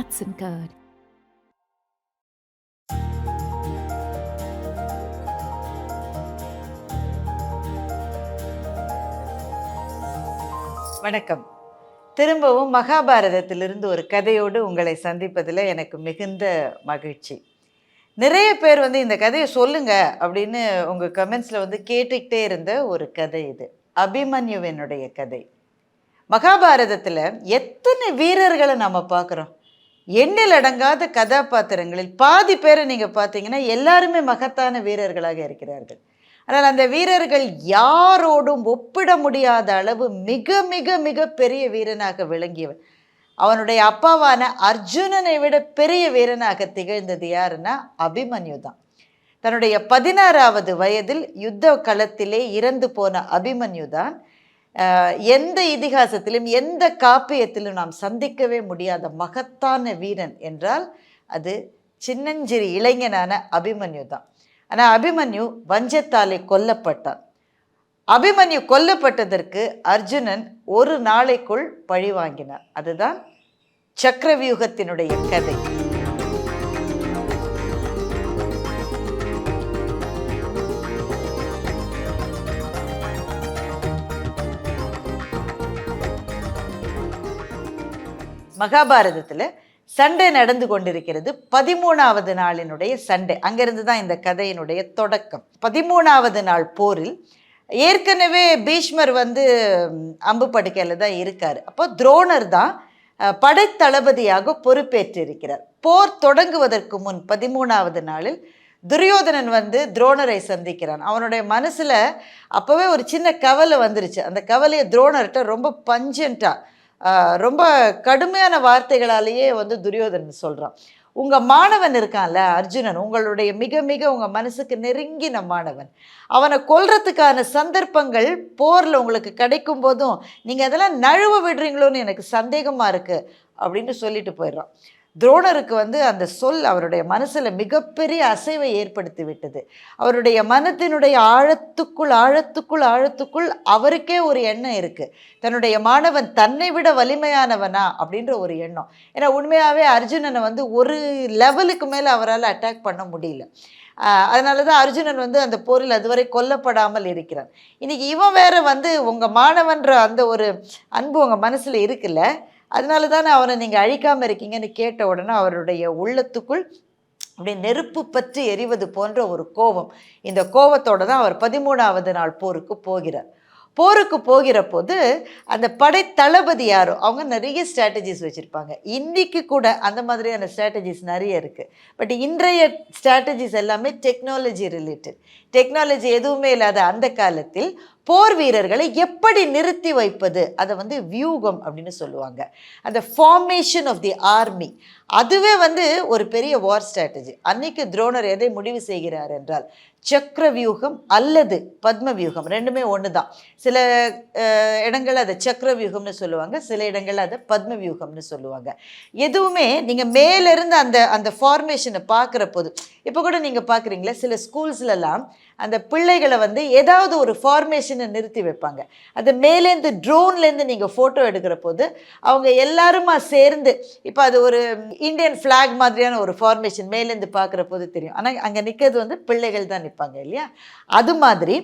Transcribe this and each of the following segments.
Hudson Curd. வணக்கம். திரும்பவும் மகாபாரதத்திலிருந்து ஒரு கதையோடு உங்களை சந்திப்பதில் எனக்கு மிகுந்த மகிழ்ச்சி. நிறைய பேர் வந்து இந்த கதையை சொல்லுங்க அப்படின்னு உங்கள் கமெண்ட்ஸில் வந்து கேட்டுக்கிட்டே இருந்த ஒரு கதை இது. அபிமன்யுவினுடைய கதை. மகாபாரதத்தில் எத்தனை வீரர்களை நம்ம பார்க்குறோம்? எண்ணில் அடங்காத கதாபாத்திரங்களில் பாதி பேரை நீங்கள் பார்த்தீங்கன்னா எல்லாருமே மகத்தான வீரர்களாக இருக்கிறார்கள். ஆனால் அந்த வீரர்கள் யாரோடும் ஒப்பிட முடியாத அளவு மிக மிக மிக பெரிய வீரனாக விளங்கியவன் அவனுடைய அப்பாவான அர்ஜுனனை விட பெரிய வீரனாக திகழ்ந்தது யாருன்னா அபிமன்யு தான். தன்னுடைய பதினாறாவது வயதில் யுத்த களத்திலே இறந்து போன அபிமன்யு தான் எந்த இதிகாசத்திலும் எந்த காப்பியத்திலும் நாம் சந்திக்கவே முடியாத மகத்தான வீரன் என்றால் அது சின்னஞ்சிறு இளைஞனான அபிமன்யு தான். ஆனால் அபிமன்யு வஞ்சத்தாலே கொல்லப்பட்டான். அபிமன்யு கொல்லப்பட்டதற்கு அர்ஜுனன் ஒரு நாளைக்குள் பழி வாங்கினார். அதுதான் சக்கரவியூகத்தினுடைய கதை. மகாபாரதத்தில் சண்டை நடந்து கொண்டிருக்கிறது. பதிமூணாவது நாளினுடைய சண்டை. அங்கிருந்து தான் இந்த கதையினுடைய தொடக்கம். பதிமூணாவது நாள் போரில் ஏற்கனவே பீஷ்மர் வந்து அம்பு படுக்கையில் தான் இருக்கார். அப்போ துரோணர் தான் படைத்தளபதியாக பொறுப்பேற்றிருக்கிறார். போர் தொடங்குவதற்கு முன் பதிமூணாவது நாளில் துரியோதனன் வந்து துரோணரை சந்திக்கிறான். அவனுடைய மனசில் அப்போவே ஒரு சின்ன கவலை வந்துருச்சு. அந்த கவலையை துரோணர்கிட்ட ரொம்ப பஞ்சண்ட்டாக ரொம்ப கடுமையான வார்த்தைகளாலேயே வந்து துரியோதனன் சொல்கிறான் உங்கள் மாணவன் இருக்கான்ல அர்ஜுனன் உங்களுடைய மிக மிக உங்கள் மனசுக்கு நெருங்கின மாணவன். அவனை கொல்றதுக்கான சந்தர்ப்பங்கள் போரில் உங்களுக்கு கிடைக்கும் போதும் நீங்கள் அதெல்லாம் நழுவ விடுறீங்களோன்னு எனக்கு சந்தேகமாக இருக்குது அப்படின்னு சொல்லிட்டு போயிடுறான். துரோணருக்கு வந்து அந்த சொல் அவருடைய மனசில் மிகப்பெரிய அசைவை ஏற்படுத்தி விட்டது. அவருடைய மனத்தினுடைய ஆழத்துக்குள் ஆழத்துக்குள் ஆழத்துக்குள் அவருக்கே ஒரு எண்ணம் இருக்குது தன்னுடைய மாணவன் தன்னை விட வலிமையானவனா அப்படின்ற ஒரு எண்ணம். ஏன்னா உண்மையாகவே அர்ஜுனனை வந்து ஒரு லெவலுக்கு மேலே அவரால் அட்டாக் பண்ண முடியல. அதனால தான் அர்ஜுனன் வந்து அந்த போரில் அதுவரை கொல்லப்படாமல் இருக்கிறான். இன்றைக்கி இவன் வேற வந்து உங்கள் மாணவன்ற அந்த ஒரு அன்பு உங்கள் மனசில் இருக்குல்ல? அதனால தானே அவனை நீங்கள் அழிக்காமல் இருக்கீங்கன்னு கேட்ட உடனே அவருடைய உள்ளத்துக்குள் அப்படி நெருப்பு பற்றி எரிவது போன்ற ஒரு கோபம். இந்த கோபத்தோடு தான் அவர் பதிமூணாவது நாள் போருக்கு போகிறார். போருக்கு போகிற போது அந்த படை தளபதி யாரோ அவங்க நிறைய ஸ்ட்ராட்டஜிஸ் வச்சுருப்பாங்க. இன்றைக்கு கூட அந்த மாதிரியான ஸ்ட்ராட்டஜிஸ் நிறைய இருக்குது பட் இன்றைய ஸ்ட்ராட்டஜிஸ் எல்லாமே டெக்னாலஜி ரிலேட்டட் டெக்னாலஜி எதுவுமே இல்லாத அந்த காலத்தில் போர் வீரர்களை எப்படி நிறுத்தி வைப்பது? அதை வந்து வியூகம் அப்படின்னு சொல்லுவாங்க. அந்த ஃபார்மேஷன் ஆஃப் தி ஆர்மி அதுவே வந்து ஒரு பெரிய வார் ஸ்ட்ராட்டஜி அன்னைக்கு துரோணர் எதை முடிவு செய்கிறார் என்றால் சக்கர வியூகம் அல்லது பத்ம வியூகம் ரெண்டுமே ஒன்று தான் சில இடங்கள் அதை சக்கர வியூகம்னு சொல்லுவாங்க. சில இடங்களில் அதை பத்ம வியூகம்னு சொல்லுவாங்க. எதுவுமே நீங்கள் மேலேருந்து அந்த அந்த ஃபார்மேஷனை பார்க்குற போது இப்போ கூட நீங்கள் பார்க்குறீங்களா சில ஸ்கூல்ஸ்லலாம் அந்த பிள்ளைகளை வந்து ஏதாவது ஒரு ஃபார்மேஷனை நிறுத்தி வைப்பாங்க. அது மேலேருந்து ட்ரோன்லேருந்து நீங்கள் ஃபோட்டோ எடுக்கிற போது அவங்க எல்லாருமா சேர்ந்து இப்போ அது ஒரு இந்தியன் ஃப்ளாக் மாதிரியான ஒரு ஃபார்மேஷன் மேலேருந்து பார்க்குற போது தெரியும். ஆனால் அங்கே நிற்கிறது வந்து பிள்ளைகள் தான் நிற்பாங்க இல்லையா? அது மாதிரி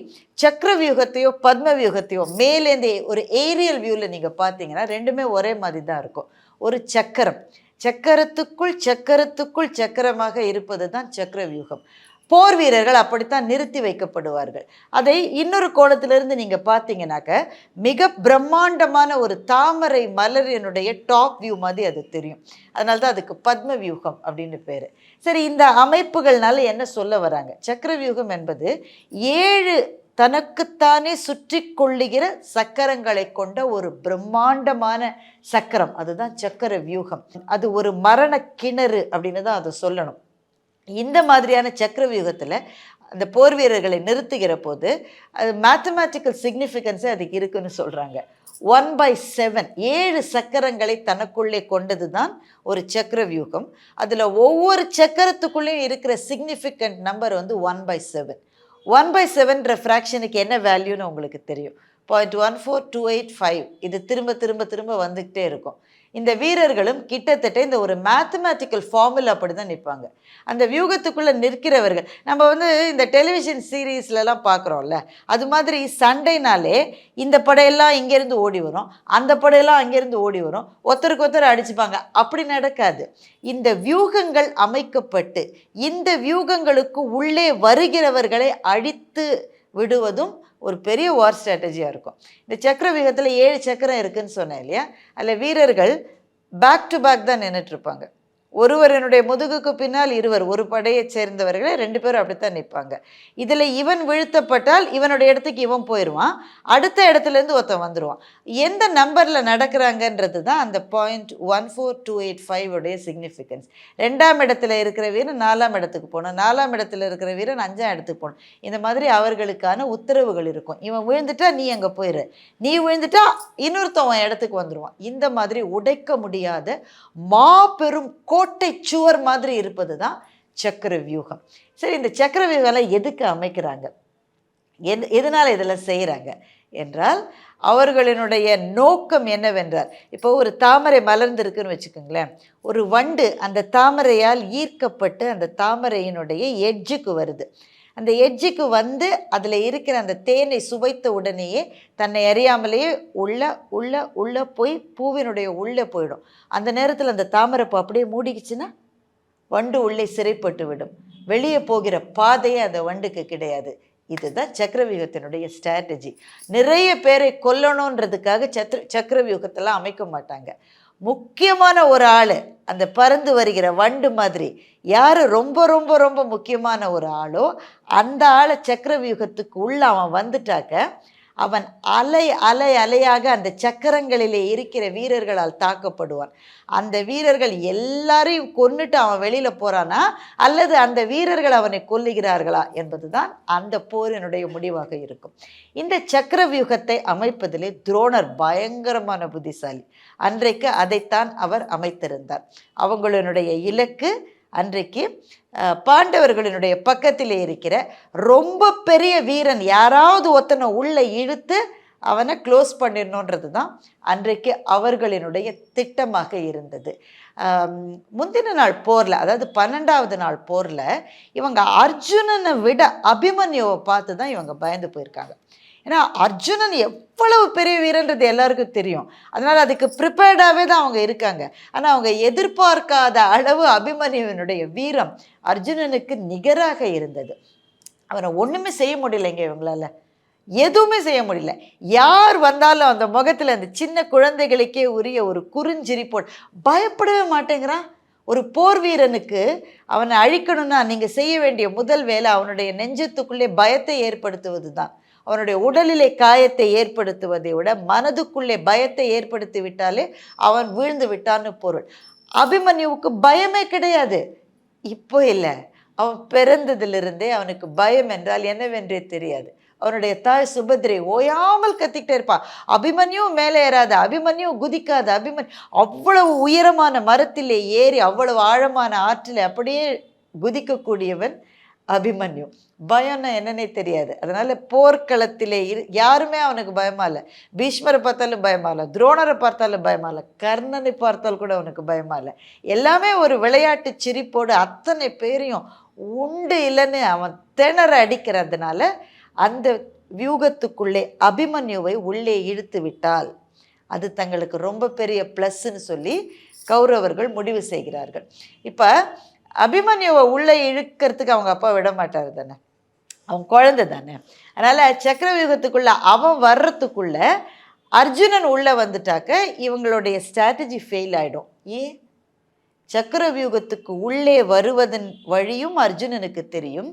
சக்கர வியூகத்தையோ பத்ம வியூகத்தையோ மேலேருந்து ஒரு ஏரியல் வியூவில் நீங்கள் பார்த்தீங்கன்னா ரெண்டுமே ஒரே மாதிரி தான் இருக்கும். ஒரு சக்கரம். சக்கரத்துக்குள் சக்கரத்துக்குள் சக்கரமாக இருப்பது தான் சக்கர வியூகம் போர் வீரர்கள் அப்படித்தான் நிறுத்தி வைக்கப்படுவார்கள். அதை இன்னொரு கோணத்திலிருந்து நீங்கள் பார்த்தீங்கன்னாக்க மிக பிரம்மாண்டமான ஒரு தாமரை மலரினுடைய டாப் வியூ மாதிரி அது தெரியும். அதனால தான் அதுக்கு பத்ம வியூகம் அப்படின்னு பேர். சரி இந்த அமைப்புகள்னால என்ன சொல்ல வராங்க? சக்கர வியூகம் என்பது ஏழு தனக்குத்தானே சுற்றி கொள்ளுகிற சக்கரங்களை கொண்ட ஒரு பிரம்மாண்டமான சக்கரம். அதுதான் சக்கர வியூகம் அது ஒரு மரண கிணறு அப்படின்னு தான் அதை சொல்லணும். இந்த மாதிரியான சக்கர வியூகத்தில் அந்த போர் வீரர்களை நிறுத்துகிற போது அது மேத்தமேட்டிக்கல் சிக்னிஃபிகன்ஸே அதுக்கு இருக்குன்னு சொல்கிறாங்க ஒன் பை செவன் ஏழு சக்கரங்களை தனக்குள்ளே கொண்டது தான் ஒரு சக்கர வியூகம் அதில் ஒவ்வொரு சக்கரத்துக்குள்ளேயும் இருக்கிற சிக்னிஃபிகண்ட் நம்பர் வந்து one by seven one by செவன்ற ஃப்ராக்ஷனுக்கு என்ன வேல்யூன்னு உங்களுக்கு தெரியும். Point one four two eight five இது திரும்ப திரும்ப திரும்ப வந்துக்கிட்டே இருக்கும். இந்த வீரர்களும் கிட்டத்தட்ட இந்த ஒரு மேத்தமேட்டிக்கல் ஃபார்முலா அப்படி தான் நிற்பாங்க. அந்த வியூகத்துக்குள்ளே நிற்கிறவர்கள் நம்ம வந்து இந்த டெலிவிஷன் சீரீஸ்லலாம் பார்க்குறோம்ல அது மாதிரி சண்டைனாலே இந்த படையெல்லாம் இங்கேருந்து ஓடி வரும் அந்த படையெல்லாம் அங்கேருந்து ஓடி வரும் ஒருத்தருக்கு ஒருத்தர் அடிச்சுப்பாங்க. அப்படி நடக்காது. இந்த வியூகங்கள் அமைக்கப்பட்டு இந்த வியூகங்களுக்கு உள்ளே வருகிறவர்களை அழித்து விடுவதும் ஒரு பெரிய வார் ஸ்ட்ராட்டஜியாக இருக்கும். இந்த சக்கர வியூகத்தில் ஏழு சக்கரம் இருக்குதுன்னு சொன்னேன் இல்லையா? அதில் வீரர்கள் பேக் டு பேக் தான் நின்றுட்டுருப்பாங்க ஒருவரனுடைய முதுகுக்கு பின்னால் இருவர் ஒரு படையைச் சேர்ந்தவர்களே ரெண்டு பேரும் அப்படித்தான் நிற்பாங்க. இதில் இவன் வீழ்த்தப்பட்டால் இவனுடைய இடத்துக்கு இவன் போயிடுவான். அடுத்த இடத்துலேருந்து ஒருத்தன் வந்துடுவான். எந்த நம்பரில் நடக்கிறாங்கன்றது தான் அந்த point one four two eight five உடைய சிக்னிஃபிகன்ஸ் ரெண்டாம் இடத்துல இருக்கிற வீரன் நாலாம் இடத்துக்கு போகணும். நாலாம் இடத்துல இருக்கிற வீரன் அஞ்சாம் இடத்துக்கு போகணும். இந்த மாதிரி அவர்களுக்கான உத்தரவுகள் இருக்கும். இவன் விழுந்துட்டா நீ அங்கே போயிரு. நீ விழுந்துட்டா இன்னொருத்தவன் இடத்துக்கு வந்துடுவான். இந்த மாதிரி உடைக்க முடியாத மாபெரும் கோட்டை சுவர் மாதிரி இருப்பது தான் சக்கர வியூகம் சரி இந்த சக்கர வியூகம்லாம் எதுக்கு அமைக்கிறாங்க? எது எதனால் இதெல்லாம் செய்கிறாங்க என்றால் அவர்களினுடைய நோக்கம் என்னவென்றால் இப்போ ஒரு தாமரை மலர்ந்திருக்குன்னு வச்சுக்கோங்களேன் ஒரு வண்டு அந்த தாமரையால் ஈர்க்கப்பட்டு அந்த தாமரையினுடைய எட்ஜுக்கு வருது. அந்த எட்ஜுக்கு வந்து அதில் இருக்கிற அந்த தேனை சுவைத்த உடனேயே தன்னை அறியாமலேயே உள்ள உள்ள உள்ளே போய் பூவினுடைய உள்ளே போயிடும். அந்த நேரத்தில் அந்த தாமரைப்பூ அப்படியே மூடிக்குச்சுன்னா வண்டு உள்ளே சிறைப்பட்டு விடும். வெளியே போகிற பாதையே அந்த வண்டுக்கு கிடையாது. இதுதான் சக்கரவியூகத்தினுடைய ஸ்ட்ராட்டஜி நிறைய பேரை கொல்லணுன்றதுக்காக சத்ர சக்கரவியூகத்தெல்லாம் அமைக்க மாட்டாங்க. முக்கியமான ஒரு ஆள் அந்த பறந்து வருகிற வண்டு மாதிரி. யார் ரொம்ப ரொம்ப ரொம்ப முக்கியமான ஒரு ஆளோ அந்த ஆளை சக்கரவியூகத்துக்கு உள்ள அவன் வந்துட்டாக்க அவன் அலை அலை அலையாக அந்த சக்கரங்களிலே இருக்கிற வீரர்களால் தாக்கப்படுவான். அந்த வீரர்கள் எல்லாரையும் கொன்னுட்டு அவன் வெளியில் போகிறானா அல்லது அந்த வீரர்கள் அவனை கொல்லுகிறார்களா என்பதுதான் அந்த போரினுடைய முடிவாக இருக்கும். இந்த சக்கர வியூகத்தை அமைப்பதிலே துரோணர் பயங்கரமான புத்திசாலி. அன்றைக்கு அதைத்தான் அவர் அமைத்திருந்தார். அவங்களுடைய இலக்கு அன்றைக்கு பாண்டவர்களினுடைய பக்கத்தில் இருக்கிற ரொம்ப பெரிய வீரன் யாராவது ஒருத்தனை உள்ளே இழுத்து அவனை க்ளோஸ் பண்ணிடணுன்றது தான் அன்றைக்கு அவர்களினுடைய திட்டமாக இருந்தது. முந்தின நாள் போரில் அதாவது பன்னெண்டாவது நாள் போரில் இவங்க அர்ஜுனனை விட அபிமன்யுவை பார்த்து தான் இவங்க பயந்து போயிருக்காங்க. ஏன்னா அர்ஜுனன் எவ்வளவு பெரிய வீரன்றது எல்லாருக்கும் தெரியும். அதனால் அதுக்கு ப்ரிப்பேர்டாகவே தான் அவங்க இருக்காங்க. ஆனால் அவங்க எதிர்பார்க்காத அளவு அபிமன்யுவினுடைய வீரம் அர்ஜுனனுக்கு நிகராக இருந்தது. அவனை ஒன்றுமே செய்ய முடியலைங்க இவங்களால. எதுவுமே செய்ய முடியல. யார் வந்தாலும் அந்த முகத்தில் அந்த சின்ன குழந்தைகளுக்கே உரிய ஒரு குறுஞ்சிரிப்போல் பயப்படவே மாட்டேங்கிறான். ஒரு போர் வீரனுக்கு அவனை அழிக்கணும்னா நீங்கள் செய்ய வேண்டிய முதல் வேலை அவனுடைய நெஞ்சத்துக்குள்ளே பயத்தை ஏற்படுத்துவது தான் அவனுடைய உடலிலே காயத்தை ஏற்படுத்துவதை விட மனதுக்குள்ளே பயத்தை ஏற்படுத்தி விட்டாலே அவன் வீழ்ந்து விட்டான்னு பொருள். அபிமன்யுவுக்கு பயமே கிடையாது. இப்போ இல்லை. அவன் பிறந்ததிலிருந்தே அவனுக்கு பயம் என்றால் என்னவென்றே தெரியாது. அவனுடைய தாய் சுபத்ரை ஓயாமல் கத்திக்கிட்டே இருப்பான் அபிமன்யும் மேலே ஏறாது அபிமன்யும் குதிக்காது அபிமன் அவ்வளவு உயரமான மரத்திலே ஏறி அவ்வளவு ஆழமான ஆற்றில் அப்படியே குதிக்கக்கூடியவன் அபிமன்யு. பயம்னா என்னன்னே தெரியாது. அதனால் போர்க்களத்திலே இரு யாருமே அவனுக்கு பயமா இல்லை பீஷ்மரை பார்த்தாலும் பயமா இல்லை துரோணரை பார்த்தாலும் பயமா இல்லை கர்ணனை பார்த்தால் கூட அவனுக்கு பயமா இல்லை எல்லாமே ஒரு விளையாட்டு சிரிப்போடு அத்தனை பேரையும் உண்டு இல்லைன்னு அவன் திணற அடிக்கிறதுனால அந்த வியூகத்துக்குள்ளே அபிமன்யுவை உள்ளே இழுத்து விட்டால் அது தங்களுக்கு ரொம்ப பெரிய ப்ளஸ்ன்னு சொல்லி கௌரவர்கள் முடிவு செய்கிறார்கள். இப்போ அபிமன்யுவை உள்ளே இழுக்கிறதுக்கு அவங்க அப்பா விட மாட்டார் தானே? அவன் குழந்தை தானே. அதனால் சக்கரவியூகத்துக்குள்ளே அவன் வர்றதுக்குள்ள அர்ஜுனன் உள்ளே வந்துட்டாக்க இவங்களுடைய ஸ்ட்ராட்டஜி ஃபெயில் ஆகிடும் ஏன்? சக்கரவியூகத்துக்கு உள்ளே வருவதன் வழியும் அர்ஜுனனுக்கு தெரியும்.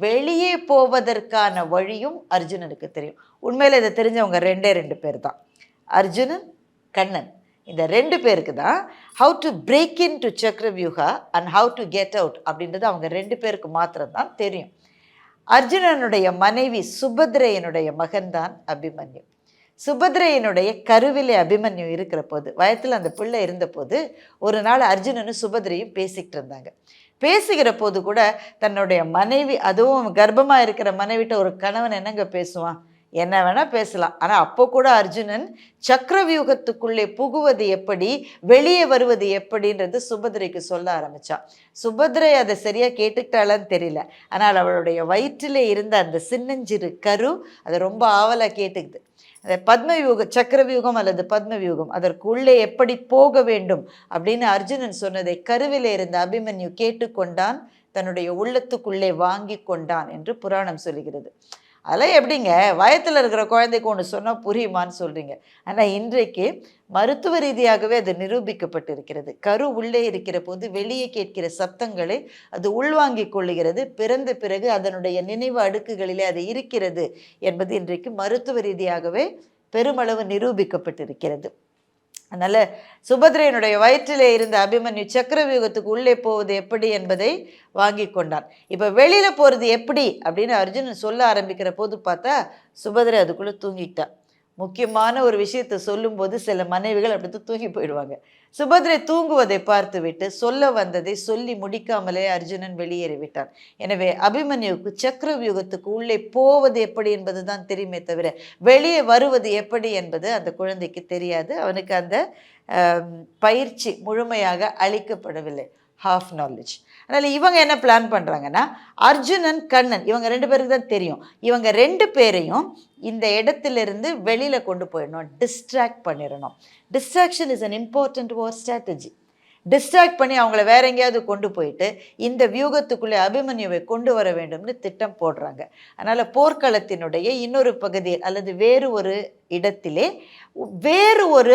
வெளியே போவதற்கான வழியும் அர்ஜுனனுக்கு தெரியும். உண்மையில் இதை தெரிஞ்சவங்க ரெண்டே ரெண்டு பேர் தான். அர்ஜுனன் கண்ணன். இந்த ரெண்டு பேருக்கு தான் how to break in to சக்கரவியூகா and how to get out அப்படின்றது அவங்க ரெண்டு பேருக்கு மாத்திரம் தான் தெரியும். அர்ஜுனனுடைய மனைவி சுபத்ரையனுடைய மகன்தான் அபிமன்யு. சுபத்ரையனுடைய கருவிலே அபிமன்யு இருக்கிற போது வயத்தில் அந்த பிள்ளை இருந்தபோது ஒரு நாள் அர்ஜுனனும் சுபத்ரையும் பேசிக்கிட்டு இருந்தாங்க. பேசுகிற போது கூட தன்னுடைய மனைவி அதுவும் கர்ப்பமாக இருக்கிற மனைவிட்ட ஒரு கணவன் என்னங்க பேசுவான்? என்ன வேணால் பேசலாம். ஆனால் அப்போ கூட அர்ஜுனன் சக்கரவியூகத்துக்குள்ளே புகுவது எப்படி வெளியே வருவது எப்படின்றது சுபதிரைக்கு சொல்ல ஆரம்பிச்சான். சுபதிரை அதை சரியாக கேட்டுக்கிட்டாளான்னு தெரியல. ஆனால் அவளுடைய வயிற்றில் இருந்த அந்த சின்னஞ்சிறு கரு அதை ரொம்ப ஆவலாக கேட்டுக்குது. அந்த பத்மவியூக சக்கரவியூகம் அல்லது பத்மவியூகம் அதற்குள்ளே எப்படி போக வேண்டும் அப்படின்னு அர்ஜுனன் சொன்னதை கருவிலே இருந்த அபிமன்யு கேட்டுக்கொண்டான் தன்னுடைய உள்ளத்துக்குள்ளே வாங்கி கொண்டான் என்று புராணம் சொல்லுகிறது. அதெல்லாம் எப்படிங்க? வயத்தில் இருக்கிற குழந்தைக்கு ஒன்று சொன்னால் புரியுமான்னு சொல்கிறீங்க ஆனால் இன்றைக்கு மருத்துவ ரீதியாகவே அது நிரூபிக்கப்பட்டிருக்கிறது. கரு உள்ளே இருக்கிற போது வெளியே கேட்கிற சத்தங்களை அது உள்வாங்கி கொள்ளுகிறது. பிறந்த பிறகு அதனுடைய நினைவு அடுக்குகளிலே அது இருக்கிறது என்பது இன்றைக்கு மருத்துவ ரீதியாகவே பெருமளவு நிரூபிக்கப்பட்டிருக்கிறது. அதனால் சுபத்ரையனுடைய வயிற்றிலே இருந்த அபிமன்யு சக்கரவியூகத்துக்கு உள்ளே போவது எப்படி என்பதை வாங்கி கொண்டான் இப்போ வெளியில் போகிறது எப்படி அப்படின்னு அர்ஜுனன் சொல்ல ஆரம்பிக்கிற போது பார்த்தா சுபத்ரை அதுக்குள்ளே தூங்கிட்டான் முக்கியமான ஒரு விஷயத்தை சொல்லும்போது சில மனைவிகள் அப்படி தூங்கி போயிடுவாங்க. சுபத்ரை தூங்குவதை பார்த்துவிட்டு சொல்ல வந்ததை சொல்லி முடிக்காமலே அர்ஜுனன் வெளியேறிவிட்டான் எனவே அபிமன்யுவுக்கு சக்கரவியூகத்துக்கு உள்ளே போவது எப்படி என்பது தான் தெரியுமே தவிர வெளியே வருவது எப்படி என்பது அந்த குழந்தைக்கு தெரியாது. அவனுக்கு அந்த பயிற்சி முழுமையாக அளிக்கப்படவில்லை. ஹாஃப் நாலேஜ் அதனால் இவங்க என்ன பிளான் பண்ணுறாங்கன்னா அர்ஜுனன் கண்ணன் இவங்க ரெண்டு பேருக்கு தான் தெரியும். இவங்க ரெண்டு பேரையும் இந்த இடத்துலேருந்து வெளியில் கொண்டு போயிடணும். டிஸ்ட்ராக்ட் பண்ணிடணும். Distraction is an important wore strategy distract பண்ணி அவங்கள வேற எங்கேயாவது கொண்டு போயிட்டு இந்த வியூகத்துக்குள்ளே அபிமன்யுவை கொண்டு வர வேண்டும்னு திட்டம் போடுறாங்க. அதனால் போர்க்களத்தினுடைய இன்னொரு பகுதியில் அல்லது வேறு ஒரு இடத்திலே வேறு ஒரு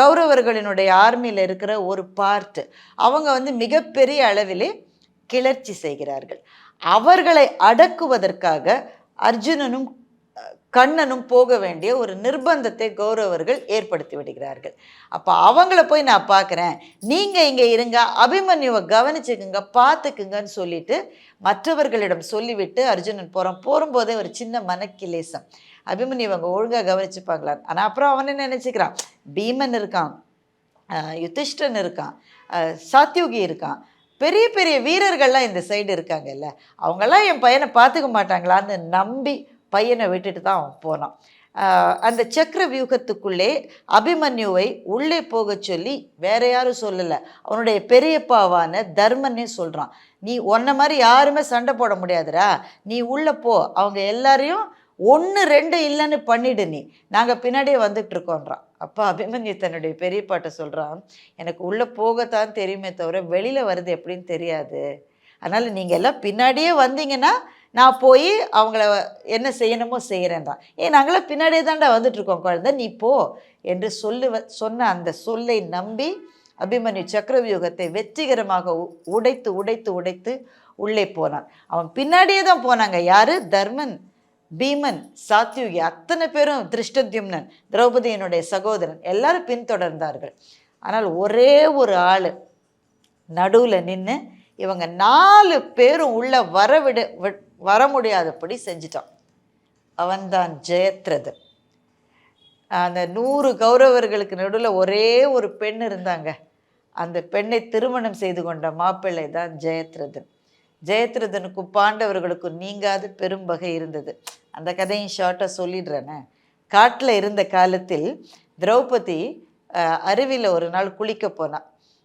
கௌரவர்களினுடைய ஆர்மியில் இருக்கிற ஒரு பார்ட் அவங்க வந்து மிகப்பெரிய அளவிலே கிளர்ச்சி செய்கிறார்கள். அவர்களை அடக்குவதற்காக அர்ஜுனனும் கண்ணனும் போக வேண்டிய ஒரு நிர்பந்தத்தை கௌரவர்கள் ஏற்படுத்தி விடுகிறார்கள். அப்போ அவங்கள போய் நான் பார்க்குறேன். நீங்கள் இங்கே இருங்க அபிமன்யுவை கவனிச்சுக்குங்க பார்த்துக்குங்கன்னு சொல்லிட்டு மற்றவர்களிடம் சொல்லிவிட்டு அர்ஜுனன் போகிறான் போகும்போதே ஒரு சின்ன மனக்கிலேசம் அபிமன்யு அவங்க ஒழுங்காக கவனிச்சுப்பாங்களான்னு ஆனால் அப்புறம் அவன் என்ன நினச்சிக்கிறான்? பீமன் இருக்கான் யுதிஷ்டன் இருக்கான் சாத்யுகி இருக்கான். பெரிய பெரிய வீரர்கள்லாம் இந்த சைடு இருக்காங்கல்ல. அவங்கெல்லாம் என் பையனை பார்த்துக்க மாட்டாங்களான்னு நம்பி பையனை விட்டுட்டு தான் அவன் போனான். அந்த சக்கர வியூகத்துக்குள்ளே அபிமன்யுவை உள்ளே போக சொல்லி வேற யாரும் சொல்லலை. அவனுடைய பெரியப்பாவான தர்மனே சொல்கிறான் நீ உன்ன மாதிரி யாருமே சண்டை போட முடியாதுடா. நீ உள்ளே போ. அவங்க எல்லாரையும் ஒன்று ரெண்டு இல்லைன்னு பண்ணிடு நீ. நாங்கள் பின்னாடியே வந்துட்டு இருக்கோன்றான் அப்பா அபிமன்யு தன்னுடைய பெரியப்பாட்ட சொல்கிறான் எனக்கு உள்ளே போகத்தான் தெரியுமே தவிர வெளியில் வருது எப்படின்னு தெரியாது. அதனால் நீங்கள் எல்லாம் பின்னாடியே வந்தீங்கன்னா நான் போய் அவங்கள என்ன செய்யணுமோ செய்கிறேன் தான். ஏன் நாங்களாம் பின்னாடியே தாண்டா வந்துட்டுருக்கோம் குழந்தை. நீ போ என்று சொல்லுவ சொன்ன அந்த சொல்லை நம்பி அபிமன்யு சக்கரவியூகத்தை வெற்றிகரமாக உ- உடைத்து உடைத்து உடைத்து உள்ளே போனான். அவன் பின்னாடியே தான் போனாங்க. யார்? தர்மன் பீமன் சாத்யுகி. அத்தனை பேரும் திருஷ்டத்யும்னன் திரௌபதியினுடைய சகோதரன். எல்லாரும் பின்தொடர்ந்தார்கள். ஆனால் ஒரே ஒரு ஆள் நடுவில் நின்று இவங்க நாலு பேரும் உள்ள வரவிட வர முடியாதபடி செஞ்சிட்டான். அவன்தான் ஜெயத்ரதன் அந்த நூறு கௌரவர்களுக்கு நடுவில் ஒரே ஒரு பெண் இருந்தாங்க. அந்த பெண்ணை திருமணம் செய்து கொண்ட மாப்பிள்ளை தான் ஜெயத்ரதன். ஜெயத்ரதனுக்கும் பாண்டவர்களுக்கும் நீங்காத பெரும்பகை இருந்தது. அந்த கதையும் ஷார்ட்டாக சொல்லிடுறேனே. காட்டில் இருந்த காலத்தில் திரௌபதி அருவியில் ஒரு நாள் குளிக்க போனா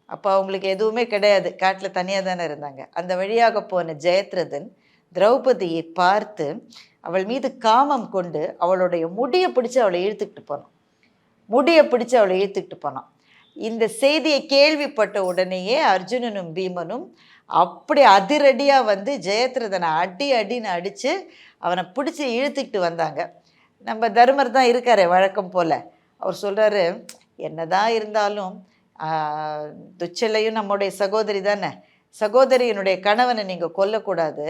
அப்போ அவங்களுக்கு எதுவுமே கிடையாது. காட்டில் தனியாக தானே இருந்தாங்க. அந்த வழியாக போன ஜெயத்ரதன் திரௌபதியை பார்த்து அவள் மீது காமம் கொண்டு அவளுடைய முடியை பிடிச்சி அவளை இழுத்துக்கிட்டு போனான். முடியை பிடிச்சி அவளை இழுத்துக்கிட்டு போனான். இந்த செய்தியை கேள்விப்பட்ட உடனேயே அர்ஜுனனும் பீமனும் அப்படி அதிரடியாக வந்து ஜெயத்ரதனை அடி அடின்னு அடித்து அவனை பிடிச்சி இழுத்துக்கிட்டு வந்தாங்க. நம்ம தர்மர் தான் இருக்காரு வழக்கம் போல். அவர் சொல்கிறாரு என்னதான் இருந்தாலும் துச்சலையும் நம்முடைய சகோதரி தானே. சகோதரியனுடைய கணவனை நீங்கள் கொல்லக்கூடாது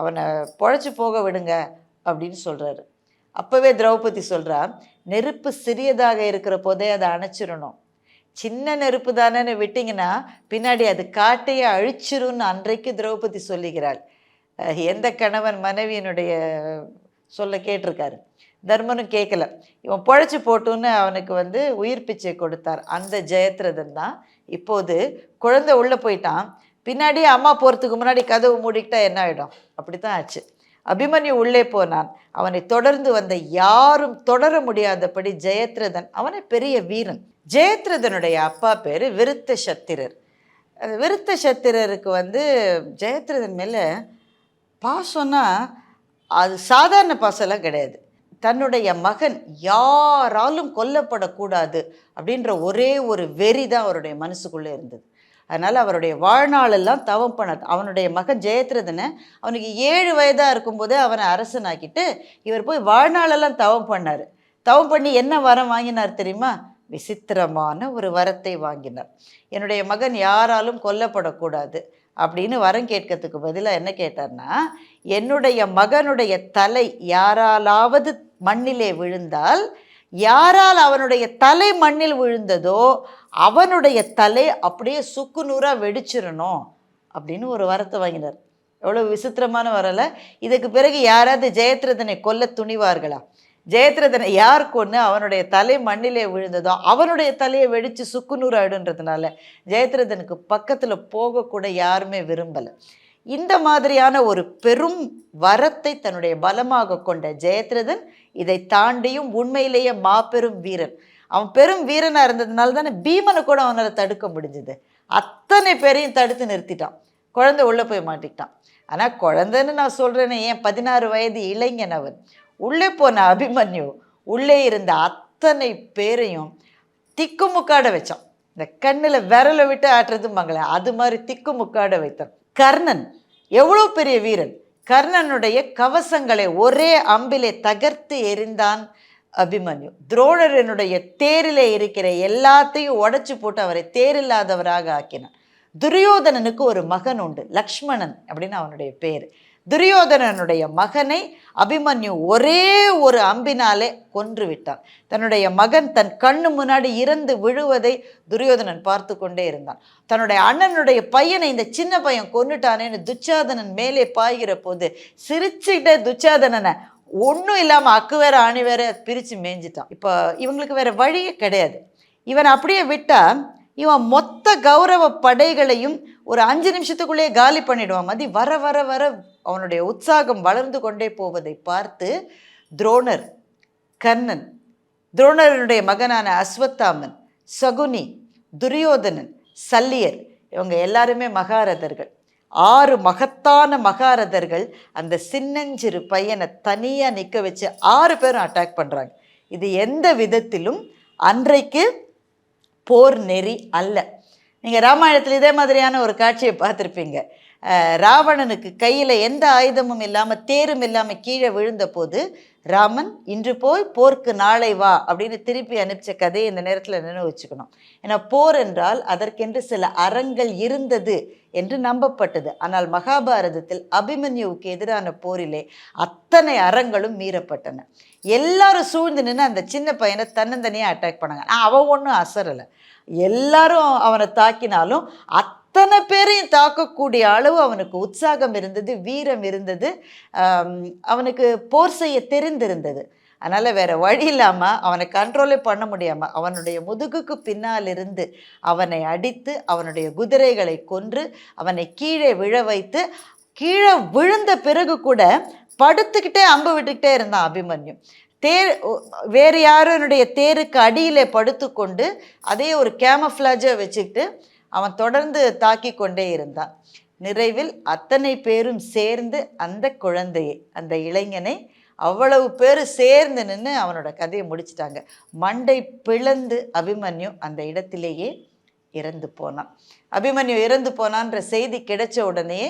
அவனை பொழைச்சி போக விடுங்க அப்படின்னு சொல்கிறாரு அப்போவே திரௌபதி சொல்கிறா நெருப்பு சிறியதாக இருக்கிற போதே அதை அணைச்சிடணும். சின்ன நெருப்பு தானேன்னு விட்டிங்கன்னா பின்னாடி அது காட்டையே அழிச்சிரும்னு அன்றைக்கு திரௌபதி சொல்லுகிறாள். எந்த கணவன் மனைவியினுடைய சொல்ல கேட்டிருக்காரு. தர்மனும் கேட்கல. இவன் பொழைச்சி போட்டுன்னு அவனுக்கு வந்து உயிர் பிச்சை கொடுத்தார். அந்த ஜெயத்ரதன் தான். இப்போது குழந்தை உள்ளே போயிட்டான். பின்னாடி அம்மா போகிறதுக்கு முன்னாடி கதவு மூடிக்கிட்டா என்ன ஆகிடும் அப்படி தான் ஆச்சு. அபிமன்யு உள்ளே போனான். அவனை தொடர்ந்து வந்த யாரும் தொடர முடியாதபடி ஜெயத்ரதன் அவனை பெரிய வீரன். ஜெயத்ரதனுடைய அப்பா பேர் விருத்த சத்திரர். அந்த விருத்த சத்திரருக்கு வந்து ஜெயத்ரதன் மேலே பாசம்னா அது சாதாரண பாசம்லாம் கிடையாது. தன்னுடைய மகன் யாராலும் கொல்லப்படக்கூடாது அப்படின்ற ஒரே ஒரு வெறி தான் அவருடைய மனசுக்குள்ளே இருந்தது. அதனால் அவருடைய வாழ்நாளெல்லாம் தவம் பண்ண அவனுடைய மகன் ஜெயத்ரதனை அவனுக்கு ஏழு வயதாக இருக்கும்போதே அவனை அரசனாக்கிட்டு இவர் போய் வாழ்நாளெல்லாம் தவம் பண்ணார். தவம் பண்ணி என்ன வரம் வாங்கினார் தெரியுமா? விசித்திரமான ஒரு வரத்தை வாங்கினார். என்னுடைய மகன் யாராலும் கொல்லப்படக்கூடாது அப்படின்னு வரம் கேட்கறதுக்கு பதிலாக என்ன கேட்டார்னா என்னுடைய மகனுடைய தலை யாராலாவது மண்ணிலே விழுந்தால் யாரால் அவனுடைய தலை மண்ணில் விழுந்ததோ அவனுடைய தலை அப்படியே சுக்கு நூறாக வெடிச்சிடணும் அப்படின்னு ஒரு வரத்தை வாங்கினார். எவ்வளோ விசித்திரமான வரலை. இதுக்கு பிறகு யாராவது ஜெயத்ரதனை கொல்ல துணிவார்களா? ஜெயத்ரதனை யார் கொன்று அவனுடைய தலை மண்ணிலே விழுந்ததோ அவனுடைய தலையை வெடித்து சுக்குநூறு ஆயிடுன்றதுனால ஜெயத்ரதனுக்கு பக்கத்தில் போகக்கூட யாருமே விரும்பலை. இந்த மாதிரியான ஒரு பெரும் வரத்தை தன்னுடைய பலமாக கொண்ட ஜெயத்ரதன் இதை தாண்டியும் உண்மையிலேயே மாபெரும் வீரன். அவன் பெரும் வீரனாக இருந்ததுனால தானே பீமனை கூட அவனால் தடுக்க முடிஞ்சுது. அத்தனை பேரையும் தடுத்து நிறுத்திட்டான். குழந்தை உள்ளே போய் மாட்டிக்கிட்டான். ஆனால் குழந்தைன்னு நான் சொல்கிறேனே ஏன் பதினாறு வயது இளைஞன் அவன். உள்ளே போன அபிமன்யு உள்ளே இருந்த அத்தனை பேரையும் திக்குமுக்காட வச்சான். இந்த கண்ணில் விரலை விட்டு ஆட்டுறதும்பாங்களே அது மாதிரி திக்குமுக்காட வைத்தான். கர்ணன் எவ்வளோ பெரிய வீரன். கர்ணனுடைய கவசங்களை ஒரே அம்பிலே தகர்த்து எறிந்தான். அபிமன்யு. துரோணரனுடைய தேரிலே இருக்கிற எல்லாத்தையும் உடைச்சு போட்டு அவரை தேரில்லாதவராக ஆக்கினான் துரியோதனனுக்கு ஒரு மகன் உண்டு லக்ஷ்மணன் அப்படின்னு அவனுடைய பேர். துரியோதனனுடைய மகனை அபிமன்யு ஒரே ஒரு அம்பினாலே கொன்று விட்டான். தன்னுடைய மகன் தன் கண்ணு முன்னாடி இறந்து விழுவதை துரியோதனன் பார்த்து கொண்டே இருந்தான். தன்னுடைய அண்ணனுடைய பையனை இந்த சின்ன பையன் கொன்னுட்டானேன்னு துச்சாதனன் மேலே பாய்கிற போது சிரிச்சுட்ட துச்சாதனனை ஒன்றும் இல்லாமல் அக்கு வேற ஆணி வேற பிரித்து மேய்ஞ்சிட்டான். இப்போ இவங்களுக்கு வேற வழியே கிடையாது. இவன் அப்படியே விட்டால் இவன் மொத்த கௌரவ படைகளையும் ஒரு அஞ்சு நிமிஷத்துக்குள்ளேயே காலி பண்ணிடுவான். மதி வர வர வர அவனுடைய உற்சாகம் வளர்ந்து கொண்டே போவதை பார்த்து துரோணர் கண்ணன் துரோணருடைய மகனான அஸ்வத்தாமன் சகுனி துரியோதனன் சல்லியர் இவங்க எல்லாருமே மகாரதர்கள். ஆறு மகத்தான மகாரதர்கள் அந்த சின்னஞ்சிறு பையனை தனியாக நிற்க வச்சு ஆறு பேரும் அட்டாக் பண்ணுறாங்க இது எந்த விதத்திலும் அன்றைக்கு போர் நெறி அல்ல. நீங்கள் ராமாயணத்தில் இதே மாதிரியான ஒரு காட்சியை பார்த்துருப்பீங்க. ராவணனுக்கு கையில் எந்த ஆயுதமும் இல்லாமல் தேரும் இல்லாமல் கீழே விழுந்த போது ராமன் இன்று போய் போருக்கு நாளை வா அப்படின்னு திருப்பி அனுப்பிச்ச கதையை இந்த நேரத்தில் நினைவு வச்சுக்கணும். ஏன்னா போர் என்றால் அதற்கென்று சில அறங்கள் இருந்தது என்று நம்பப்பட்டது. ஆனால் மகாபாரதத்தில் அபிமன்யுவுக்கு எதிரான போரிலே அத்தனை அறங்களும் மீறப்பட்டன. எல்லாரும் சூழ்ந்து நின்று அந்த சின்ன பையனை தன்னந்தனியாக அட்டாக் பண்ணாங்க. அவன் ஒன்றும் அசரலை. எல்லாரும் அவனை தாக்கினாலும் அத் அத்தனை பேரையும் தாக்கக்கூடிய அளவு அவனுக்கு உற்சாகம் இருந்தது வீரம் இருந்தது. அவனுக்கு போர் செய்ய தெரிந்திருந்தது. அதனால் வேற வழி இல்லாமல் அவனை கண்ட்ரோலே பண்ண முடியாமல் அவனுடைய முதுகுக்கு பின்னால் இருந்து அவனை அடித்து அவனுடைய குதிரைகளை கொன்று அவனை கீழே விழ வைத்து கீழே விழுந்த பிறகு கூட படுத்துக்கிட்டே அம்பு விட்டுக்கிட்டே இருந்தான் அபிமன்யு. தேர் வேறு யாரோனுடைய தேருக்கு அடியிலே படுத்துக்கொண்டு அதே ஒரு கேமஃப்ளாஜை வச்சுக்கிட்டு அவன் தொடர்ந்து தாக்கி கொண்டே இருந்தான். நிறைவில் அத்தனை பேரும் சேர்ந்து அந்த குழந்தையை அந்த இளைஞனை அவ்வளவு பேர் சேர்ந்து நின்று அவனோட கதையை முடிச்சிட்டாங்க. மண்டை பிளந்து அபிமன்யு அந்த இடத்திலேயே இறந்து போனான். அபிமன்யு இறந்து போனான்ற செய்தி கிடைச்ச உடனே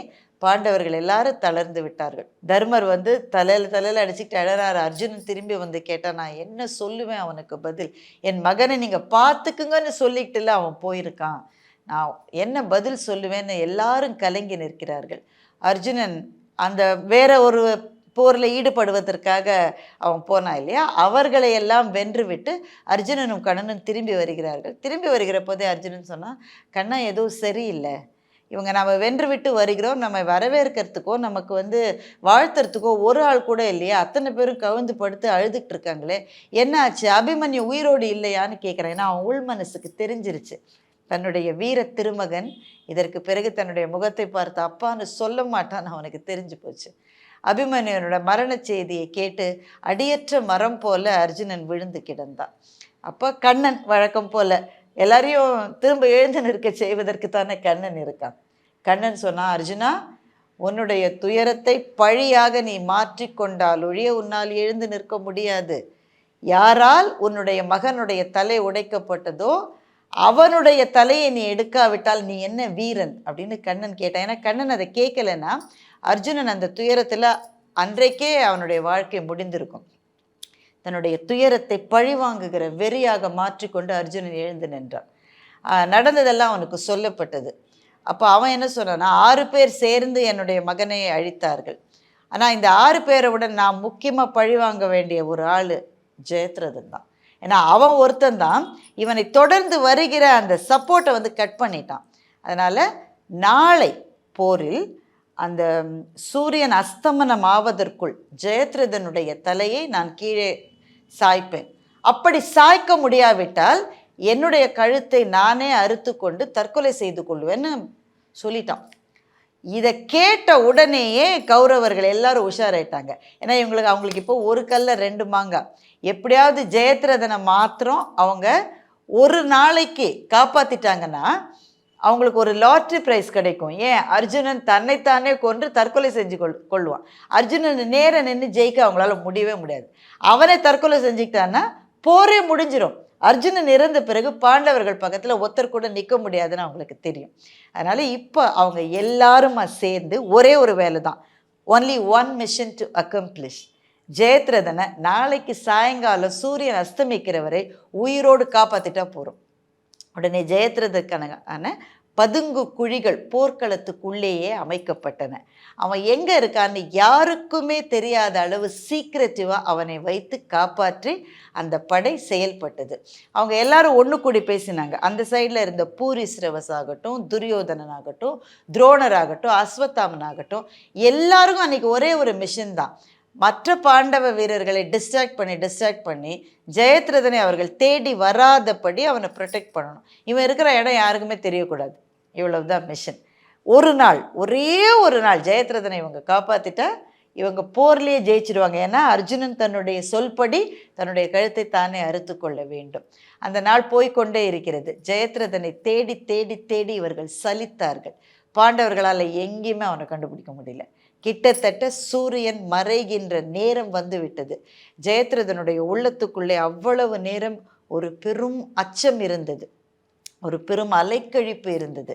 பாண்டவர்கள் எல்லாரும் தளர்ந்து விட்டார்கள். தர்மர் வந்து தலையில் தலையில் அடிச்சுக்கிட்டு அழறாரு. அர்ஜுனன் திரும்பி வந்து கேட்டால் நான் என்ன சொல்லுவேன் அவனுக்கு பதில்? என் மகனை நீங்கள் பார்த்துக்குங்கன்னு சொல்லிக்கிட்டுல அவன் போயிருக்கான். நான் என்ன பதில் சொல்லுவேன்னு எல்லாரும் கலங்கி நிற்கிறார்கள். அர்ஜுனன் அந்த வேற ஒரு போரில் ஈடுபடுவதற்காக அவன் போனான் இல்லையா? அவர்களை எல்லாம் வென்று விட்டு அர்ஜுனனும் கண்ணனும் திரும்பி வருகிறார்கள். திரும்பி வருகிற போதே அர்ஜுனன் சொன்னான் கண்ணா எதுவும் சரியில்லை. இவங்க நம்ம வென்று விட்டு வருகிறோம். நம்ம வரவேற்கிறதுக்கோ நமக்கு வந்து வாழ்த்துறதுக்கோ ஒரு ஆள் கூட இல்லையா? அத்தனை பேரும் கவிழ்ந்து படுத்து அழுதுகிட்டு இருக்காங்களே. என்ன ஆச்சு? அபிமன்யு உயிரோடு இல்லையான்னு கேட்குறேன் ஏன்னா அவன் உள் மனசுக்கு தெரிஞ்சிருச்சு. தன்னுடைய வீர திருமகன் இதற்கு பிறகு தன்னுடைய முகத்தை பார்த்து அப்பான்னு சொல்ல மாட்டான்னு அவனுக்கு தெரிஞ்சு போச்சு. அபிமன்யனோட மரண செய்தியை கேட்டு அடியற்ற மரம் போல அர்ஜுனன் விழுந்து கிடந்தான். அப்போ கண்ணன் வழக்கம் போல எல்லாரையும் திரும்ப எழுந்து நிற்க செய்வதற்கு தானே கண்ணன் இருக்கான். கண்ணன் சொன்னான் அர்ஜுனா உன்னுடைய துயரத்தை பழியாக நீ மாற்றிக்கொண்டால் ஒழிய உன்னால் எழுந்து நிற்க முடியாது. யாரால் உன்னுடைய மகனுடைய தலை உடைக்கப்பட்டதோ அவனுடைய தலையை நீ எடுக்காவிட்டால் நீ என்ன வீரன்? அப்படின்னு கண்ணன் கேட்டான். ஏன்னா கண்ணன் அதை கேட்கலன்னா அர்ஜுனன் அந்த துயரத்தில் அன்றைக்கே அவனுடைய வாழ்க்கை முடிந்திருக்கும். தன்னுடைய துயரத்தை பழிவாங்குகிற வெறியாக மாற்றிக்கொண்டு அர்ஜுனன் எழுந்து நின்றான். நடந்ததெல்லாம் அவனுக்கு சொல்லப்பட்டது. அப்போ அவன் என்ன சொன்னான்னா ஆறு பேர் சேர்ந்து என்னுடைய மகனை அழித்தார்கள். ஆனால் இந்த ஆறு பேரை விட நான் முக்கியமாக பழிவாங்க வேண்டிய ஒரு ஆள் ஜெயத்ரதன் தான். ஏன்னா அவன் ஒருத்தன் தான் இவனை தொடர்ந்து வருகிற அந்த சப்போர்ட்டை வந்து கட் பண்ணிட்டான். அதனால் நாளை போரில் அந்த சூரியன் அஸ்தமனம் ஆவதற்குள் ஜெயத்ரதனுடைய தலையை நான் கீழே சாய்ப்பேன். அப்படி சாய்க்க முடியாவிட்டால் என்னுடைய கழுத்தை நானே அறுத்து கொண்டு தற்கொலை செய்து கொள்வேன்னு சொல்லிட்டான். இதை கேட்ட உடனேயே கௌரவர்கள் எல்லாரும் உஷாராயிட்டாங்க. ஏன்னா இவங்களுக்கு அவங்களுக்கு இப்போ ஒரு கல்ல ரெண்டு மாங்காய் எப்படியாவது ஜெயத்ரதனை மாத்திரம் அவங்க ஒரு நாளைக்கு காப்பாற்றிட்டாங்கன்னா அவங்களுக்கு ஒரு லாட்ரி ப்ரைஸ் கிடைக்கும். ஏன்? அர்ஜுனன் தன்னைத்தானே கொன்று தற்கொலை செஞ்சு கொள் கொள்வான். அர்ஜுனன் நேர நின்று ஜெயிக்க அவங்களால முடியவே முடியாது. அவனே தற்கொலை செஞ்சுக்கிட்டான்னா போரே முடிஞ்சிடும் அர்ஜுனன் இறந்த பிறகு பாண்டவர்கள் பக்கத்தில் ஒருத்தர் கூட நிற்க முடியாதுன்னு அவங்களுக்கு தெரியும். அதனால் இப்போ அவங்க எல்லாருமா சேர்ந்து ஒரே ஒரு வேலை தான் only one mission to accomplish ஜெயத்ரதனை நாளைக்கு சாயங்காலம் சூரியன் அஸ்தமிக்கிற வரை உயிரோடு காப்பாற்றிட்டா போகிறோம் உடனே ஜெயத்ரதற்கான பதுங்கு குழிகள் போர்க்களத்துக்குள்ளேயே அமைக்கப்பட்டன. அவன் எங்கே இருக்கான்னு யாருக்குமே தெரியாத அளவு சீக்ரெட்டிவாக அவனை வைத்து காப்பாற்றி அந்த படை செயல்பட்டது. அவங்க எல்லாரும் ஒன்று கூடி பேசினாங்க. அந்த சைடில் இருந்த பூரி சிரவஸ் ஆகட்டும் துரியோதனன் ஆகட்டும் துரோணர் ஆகட்டும் அஸ்வத்தாமன் ஆகட்டும் எல்லாருக்கும் அன்றைக்கி ஒரே ஒரு மிஷின் தான். மற்ற பாண்டவ வீரர்களை டிஸ்ட்ராக்ட் பண்ணி டிஸ்ட்ராக்ட் பண்ணி ஜெயத்ரதனை அவர்கள் தேடி வராதபடி அவனை ப்ரொடெக்ட் பண்ணணும். இவன் இருக்கிற இடம் யாருக்குமே தெரியக்கூடாது. இவ்வளவுதான் மிஷன் ஒரு நாள் ஒரே ஒரு நாள் ஜெயத்ரதனை இவங்க காப்பாற்றிட்டா இவங்க போர்லேயே ஜெயிச்சிடுவாங்க ஏன்னா அர்ஜுனன் தன்னுடைய சொல்படி தன்னுடைய கழுத்தை தானே அறுத்து கொள்ள வேண்டும். அந்த நாள் போய்க்கொண்டே இருக்கிறது. ஜெயத்ரதனை தேடி தேடி தேடி இவர்கள் சலித்தார்கள். பாண்டவர்களால் எங்கேயுமே அவனை கண்டுபிடிக்க முடியல. கிட்டத்தட்ட சூரியன் மறைகின்ற நேரம் வந்து விட்டது ஜெயத்ரதனுடைய உள்ளத்துக்குள்ளே அவ்வளவு நேரம் ஒரு பெரும் அச்சம் இருந்தது. ஒரு பெரும் அலைக்கழிப்பு இருந்தது.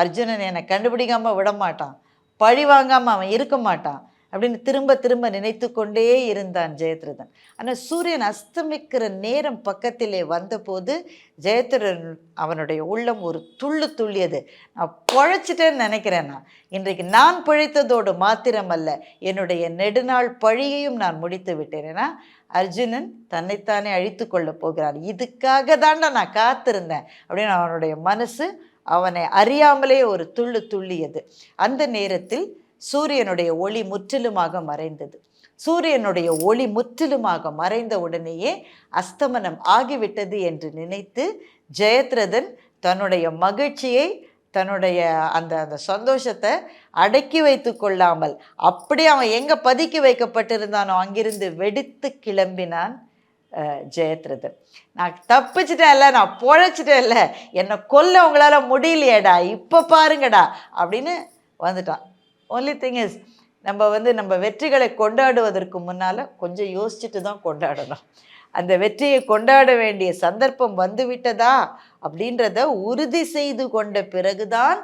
அர்ஜுனன் என்னை கண்டுபிடிக்காமல் விட மாட்டான் பழி வாங்காமல் அவன் இருக்க மாட்டான். அப்படின்னு திரும்ப திரும்ப நினைத்து கொண்டே இருந்தான் ஜெயத்ரதன். ஆனால் சூரியன் அஸ்தமிக்கிற நேரம் பக்கத்திலே வந்தபோது ஜெயத்ரன் அவனுடைய உள்ளம் ஒரு துள்ளு துள்ளியது. நான் பொழைச்சிட்டேன்னு நினைக்கிறேன் நான். இன்றைக்கு நான் பிழைத்ததோடு மாத்திரமல்ல என்னுடைய நெடுநாள் பழியையும் நான் முடித்து விட்டேன். ஏன்னா அர்ஜுனன் தன்னைத்தானே அழித்து கொள்ளப் போகிறான். இதுக்காக தாண்டா நான் காத்திருந்தேன் அப்படின்னு அவனுடைய மனசு அவனை அறியாமலே ஒரு துள்ளு துள்ளியது. அந்த நேரத்தில் சூரியனுடைய ஒளி முற்றிலுமாக மறைந்தது. சூரியனுடைய ஒளி முற்றிலுமாக மறைந்த உடனேயே அஸ்தமனம் ஆகிவிட்டது என்று நினைத்து ஜெயத்ரதன் தன்னுடைய மகிழ்ச்சியை தன்னுடைய அந்த அந்த சந்தோஷத்தை அடக்கி வைத்து கொள்ளாமல் அப்படி அவன் எங்கே பதுக்கி வைக்கப்பட்டிருந்தானோ அங்கிருந்து வெடித்து கிளம்பினான் ஜெயத்ரதன். நான் தப்பிச்சிட்டேன்ல நான் பொழைச்சிட்டேன்ல என்னை கொல்ல உங்களால் முடியலையேடா இப்போ பாருங்கடா அப்படின்னு வந்துட்டான். ஒன்லி திங் இஸ் நம்ம வந்து நம்ம வெற்றிகளை கொண்டாடுவதற்கு முன்னால் கொஞ்சம் யோசிச்சுட்டு தான் கொண்டாடணும். அந்த வெற்றியை கொண்டாட வேண்டிய சந்தர்ப்பம் வந்துவிட்டதா அப்படின்றத உறுதி செய்து கொண்ட பிறகுதான்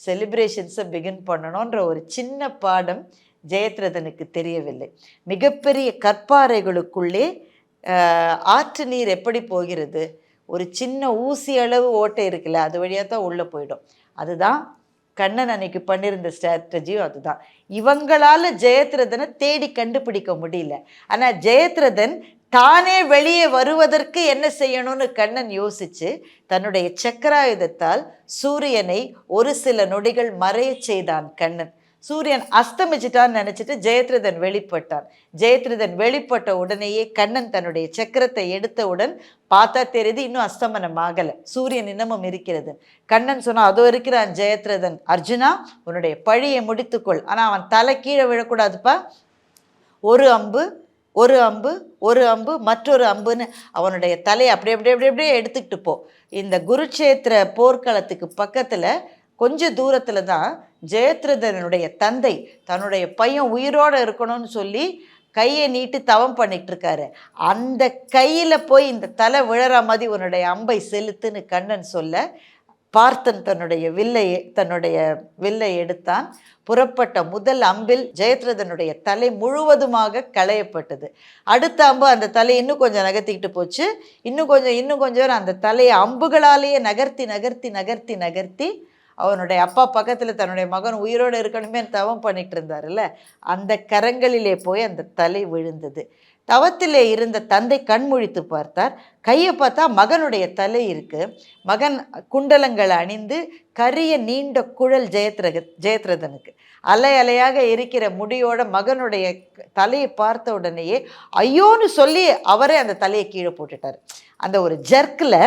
செலிப்ரேஷன்ஸை பிகின் பண்ணணுன்ற ஒரு சின்ன பாடம் ஜெயத்ரதனுக்கு தெரியவில்லை. மிகப்பெரிய கற்பாறைகளுக்குள்ளே ஆற்று நீர் எப்படி போகிறது? ஒரு சின்ன ஊசி அளவு ஓட்டை இருக்குல்ல அது வழியாக தான் உள்ளே போயிடும். அதுதான் கண்ணன் அன்னைக்கு பண்ணியிருந்த ஸ்ட்ராட்டஜியும் அதுதான். இவங்களால ஜெயத்ரதனை தேடி கண்டுபிடிக்க முடியல. ஆனால் ஜெயத்ரதன் தானே வெளியே வருவதற்கு என்ன செய்யணும்னு கண்ணன் யோசிச்சு தன்னுடைய சக்கராயுதத்தால் சூரியனை ஒரு சில நொடிகள் மறையச் செய்தான் கண்ணன். சூரியன் அஸ்தமிச்சிட்டான்னு நினச்சிட்டு ஜெயத்ரதன் வெளிப்பட்டான். ஜெயத்ரதன் வெளிப்பட்ட உடனேயே கண்ணன் தன்னுடைய சக்கரத்தை எடுத்தவுடன் பார்த்தா தெரியுது இன்னும் அஸ்தமனம் ஆகலை. சூரியன் இன்னமும் இருக்கிறது. கண்ணன் சொன்னால் அதோ இருக்கிறான் ஜெயத்ரதன். அர்ஜுனா உன்னுடைய பழியை முடித்துக்கொள். ஆனால் அவன் தலை கீழே விழக்கூடாதுப்பா. ஒரு அம்பு ஒரு அம்பு ஒரு அம்பு மற்றொரு அம்புன்னு அவனுடைய தலையை அப்படி அப்படி அப்படி அப்படியே எடுத்துக்கிட்டு போ. இந்த குருட்சேத்திர போர்க்களத்துக்கு பக்கத்தில் கொஞ்சம் தூரத்தில் தான் ஜெயத்ரதனுடைய தந்தை தன்னுடைய பையன் உயிரோடு இருக்கணும்னு சொல்லி கையை நீட்டு தவம் பண்ணிட்டு இருக்காரு அந்த கையில் போய் இந்த தலை விழற மாதிரி உன்னுடைய அம்பை செலுத்துன்னு கண்ணன் சொல்ல பார்த்தன் தன்னுடைய வில்லை தன்னுடைய வில்லை எடுத்தான். புறப்பட்ட முதல் அம்பில் ஜெயத்ரதனுடைய தலை முழுவதுமாக களையப்பட்டது. அடுத்த அம்பு அந்த தலை இன்னும் கொஞ்சம் நகர்த்திக்கிட்டு போச்சு. இன்னும் கொஞ்சம் இன்னும் கொஞ்சம் அந்த தலையை அம்புகளாலேயே நகர்த்தி நகர்த்தி நகர்த்தி நகர்த்தி அவனுடைய அப்பா பக்கத்தில் தன்னுடைய மகன் உயிரோடு இருக்கணுமே தவம் பண்ணிட்டு இருந்தாருல்ல? அந்த கரங்களிலே போய் அந்த தலை விழுந்தது. தவத்திலே இருந்த தந்தை கண்முழித்து பார்த்தார். கையை பார்த்தா மகனுடைய தலை இருக்கு. மகன் குண்டலங்களை அணிந்து கரிய நீண்ட குழல் ஜெயத்ரக ஜெயத்ரதனுக்கு. அலை அலையாக இருக்கிற முடியோட மகனுடைய தலையை பார்த்த உடனேயே ஐயோன்னு சொல்லி அவரே அந்த தலையை கீழே போட்டுட்டார். அந்த ஒரு ஜர்க்கில்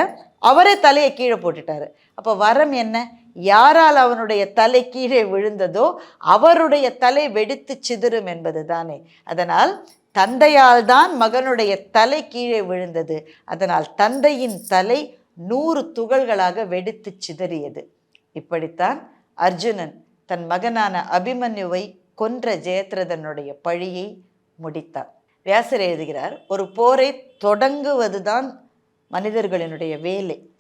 அவரே தலையை கீழே போட்டுட்டார். அப்போ வரம் என்ன? யாரால் அவனுடைய தலை கீழே விழுந்ததோ அவருடைய தலை வெடித்து சிதறும் என்பது தானே அதனால் தந்தையால் தான் மகனுடைய தலை கீழே விழுந்தது. அதனால் தந்தையின் தலை நூறு துகள்களாக வெடித்து சிதறியது. இப்படித்தான் அர்ஜுனன் தன் மகனான அபிமன்யுவை கொன்ற ஜெயத்ரதனுடைய பழியை முடித்தான். வியாசர் எழுதுகிறார் ஒரு போரை தொடங்குவதுதான் மனிதர்களினுடைய வேலை.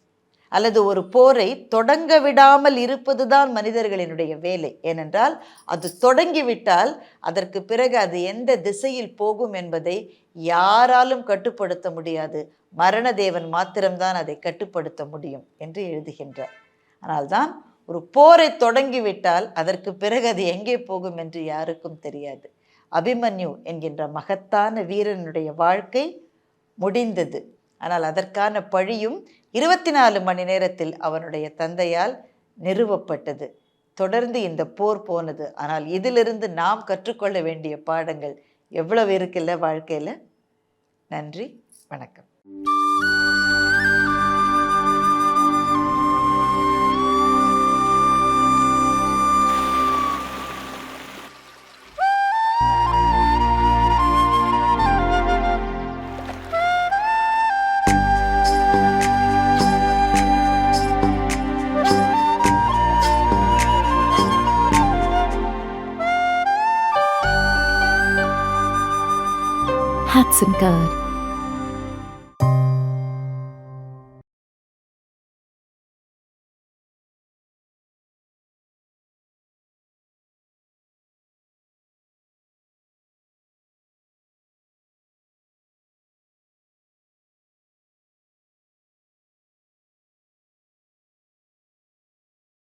அல்லது ஒரு போரை தொடங்க விடாமல் இருப்பதுதான் மனிதர்களினுடைய வேலை. ஏனென்றால் அது தொடங்கிவிட்டால் அதற்கு பிறகு அது எந்த திசையில் போகும் என்பதை யாராலும் கட்டுப்படுத்த முடியாது. மரணதேவன் மாத்திரம்தான் அதை கட்டுப்படுத்த முடியும் என்று எழுதுகின்றார். ஆனால்தான் ஒரு போரை தொடங்கிவிட்டால் அதற்கு பிறகு அது எங்கே போகும் என்று யாருக்கும் தெரியாது. அபிமன்யு என்கின்ற மகத்தான வீரனுடைய வாழ்க்கை முடிந்தது. ஆனால் அதற்கான பழியும் இருபத்தி நாலு மணி நேரத்தில் அவனுடைய தந்தையால் நிறுவப்பட்டது. தொடர்ந்து இந்த போர் போனது. ஆனால் இதிலிருந்து நாம் கற்றுக்கொள்ள வேண்டிய பாடங்கள் எவ்வளவு இருக்குல்ல வாழ்க்கையில்? நன்றி வணக்கம். สันเกิด